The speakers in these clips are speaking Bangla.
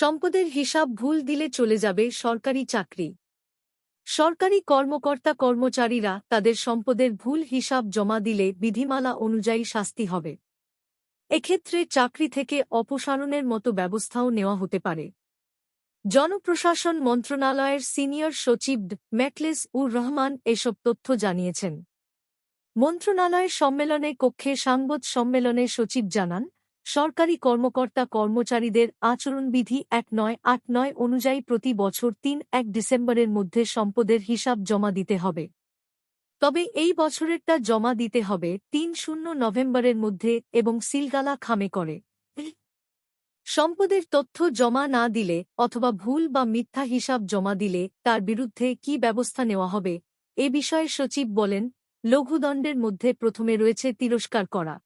সম্পদের হিসাব ভুল দিলে চলে যাবে সরকারি চাকরি। সরকারি কর্মকর্তা কর্মচারীরা তাদের সম্পদের ভুল হিসাব জমা দিলে বিধিমালা অনুযায়ী শাস্তি হবে। এক্ষেত্রে চাকরি থেকে অপসারণের মতো ব্যবস্থাও নেওয়া হতে পারে। জনপ্রশাসন মন্ত্রণালয়ের সিনিয়র সচিব. ম্যাকলেস উর রহমান এসব তথ্য জানিয়েছেন। মন্ত্রণালয়ের সম্মেলনে কক্ষে সাংবাদ সম্মেলনে সচিব জানান সরকারি কর্মকর্তা কর্মচারীদের আচরণবিধি এক নয় আট নয় অনুযায়ী প্রতি বছর তিন এক ডিসেম্বরের মধ্যে সম্পদের হিসাব জমা দিতে হবে। তবে এই বছরেরটা জমা দিতে হবে তিন শূন্য নভেম্বরের মধ্যে এবং সিলগালা খামে করে। সম্পদের তথ্য জমা না দিলে অথবা ভুল বা মিথ্যা হিসাব জমা দিলে তার বিরুদ্ধে কি ব্যবস্থা নেওয়া হবে? এ বিষয়ে সচিব বলেন, লঘুদণ্ডের মধ্যে প্রথমে রয়েছে তিরস্কার করা।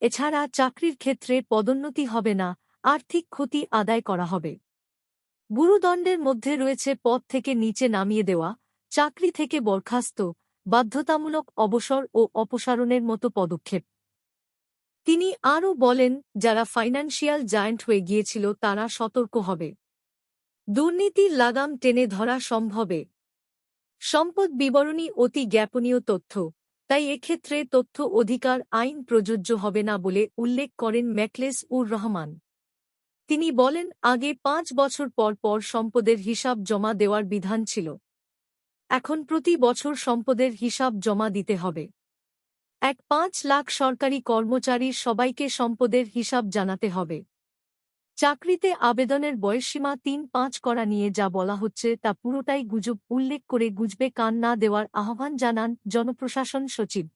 এছাড়া চাকরির ক্ষেত্রে পদোন্নতি হবে না, আর্থিক ক্ষতি আদায় করা হবে। গুরুদণ্ডের মধ্যে রয়েছে পদ থেকে নিচে নামিয়ে দেওয়া, চাকরি থেকে বরখাস্ত, বাধ্যতামূলক অবসর ও অপসারণের মতো পদক্ষেপ। তিনি আরও বলেন, যারা ফাইন্যান্সিয়াল জায়ান্ট হয়ে গিয়েছিল তারা সতর্ক হবে। দুর্নীতির লাগাম টেনে ধরা সম্ভবে। সম্পদ বিবরণী অতি জ্ঞাপনীয় তথ্য। তাই এক্ষেত্রে তথ্য, অধিকার, আইন প্রযোজ্য হবে না বলে উল্লেখ করেন ম্যাকলেস উর রহমান। তিনি বলেন, আগে পাঁচ বছর পর পর সম্পদের হিসাব জমা দেওয়ার বিধান ছিল। এখন প্রতি বছর সম্পদের হিসাব জমা দিতে হবে। এক পাঁচ লাখ সরকারি কর্মচারীর সবাইকে সম্পদের হিসাব জানাতে হবে। চাকরিতে আবেদনের বয়সসীমা তিন পাঁচ করা নিয়ে যা বলা হচ্ছে তা পুরোটাই গুজব, উল্লেখ করে গুজবে কান না দেওয়ার আহ্বান জানান জনপ্রশাসন সচিব।